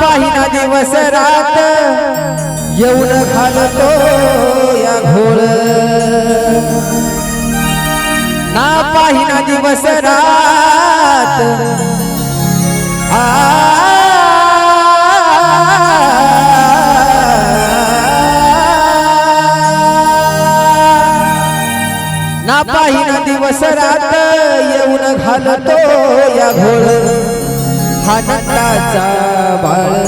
पाहिना दिवस रात येऊन घालतो या घोर. ना पाहिना दिवस रात. आ. ना पाहिना दिवस रात येऊन घालतो या घोर. हा नंदाचा ಬಾಳ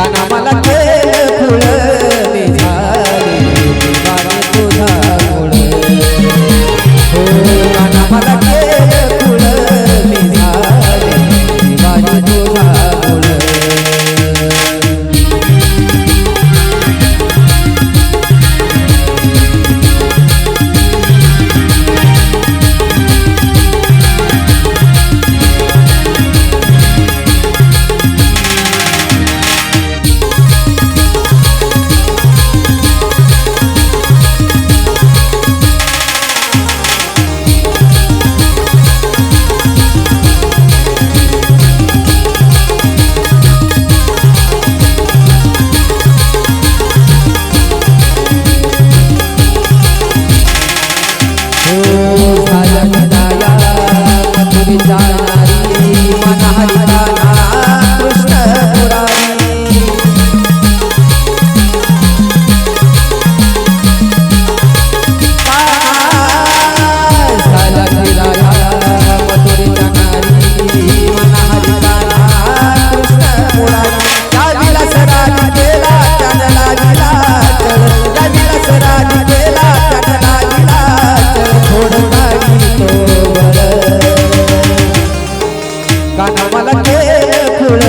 गाना मला குழ